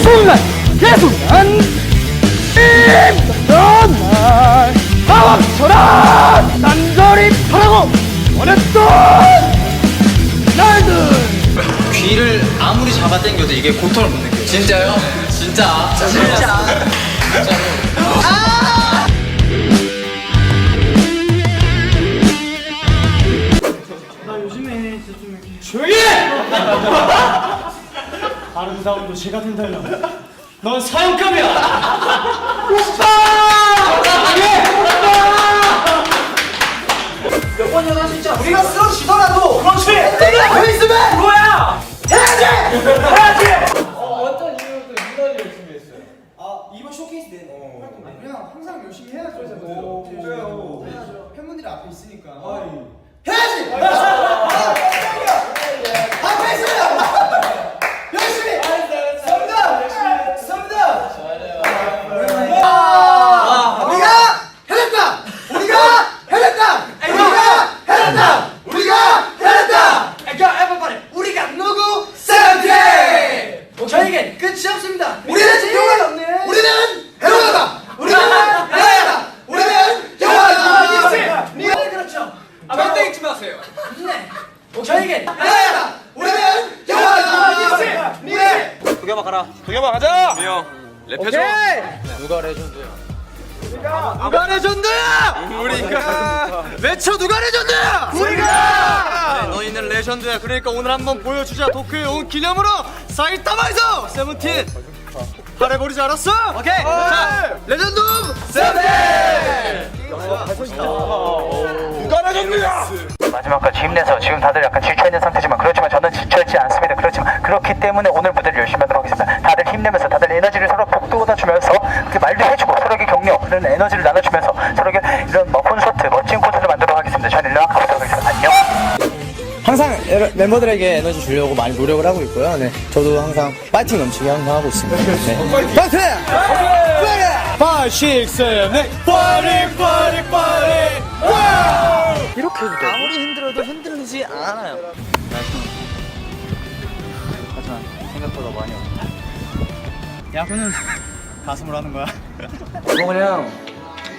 순간 그 순간 날 마법처럼 단절이 타라고 원했던 날들 귀를 아무리 잡아당겨도 이게 고통을 못 느껴요. 진짜요? 진짜. 진짜. 다른 사람도 쟤 같은 달려. 넌 사형감이야. 몇 번이나 할수 있잖아. 우리가 쓰러지더라도. 그렇지. 내가 그 있으면 뭐야? 해야지. 해야지. 어떤 이유로 유난히 열심히 했어요? 아 이번 쇼케이스 내내 활동 내내. 그냥 항상 열심히 해야죠. 진짜요. 해야죠. 팬분들이 앞에 있으니까. 해야지. 앞에 있으면 열심히. 섭니다. 섭니다. 우리가 해냈다. 우리가 해냈다. 우리가 해냈다. 우리가 해냈다. 그러니까 everybody, 우리가 누구? 세븐틴. 저에겐 끝이 없습니다. 우리는 영화가 없네. 우리는 해로다. 우리는 해로다. 우리는 영화다. 네, 그렇죠. 절대 잊지 마세요. 네. 저에겐 해로다. 우리는 영화다. 네. 도겸아 가라. 도겸아 가자. 미영. 랩해줘. 누가 레전드야? 우리가 외쳐 누가 레전드야? 우리가. 네, 너희는 레전드야. 그러니까 오늘 한번 보여주자. 도쿄에 온 기념으로 사이타마에서 세븐틴 발해버리지 않았어? 오케이. 자, 레전드 마지막까지 힘내서 지금 다들 약간 지쳐있는 상태지만 그렇지만 저는 지쳐있지 않습니다. 그렇지만 그렇기 때문에 오늘 무대를 열심히 하도록 하겠습니다. 다들 힘내면서 다들 에너지를 서로 북돋아주면서 그 말도 해주고 서로에게 격려 그런 에너지를 나눠주면서 서로에게 이런 뭐 콘서트 멋진 콘서트를 만들도록 하겠습니다. 저는 일로 가보도록 하겠습니다. 안녕. 항상 여러- 멤버들에게 에너지 주려고 많이 노력을 하고 있고요. 네, 저도 항상 파이팅 넘치게 항상 하고 있습니다. 네. 파이팅! 5, 6, 7, 8 파이팅! 파이팅! 파이팅! 이렇게 해도 돼. 힘들어도 흔들리지 않아요. 하지만 생각보다 많이 없네. 야구는 가슴으로 하는 거야. 이거 그냥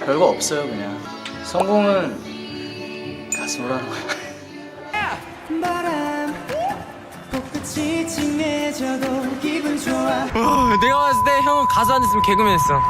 별거 없어요 그냥. 성공은 가슴으로 하는 거야. 내가 봤을 때 형은 가수 안 했으면 개그맨 했어.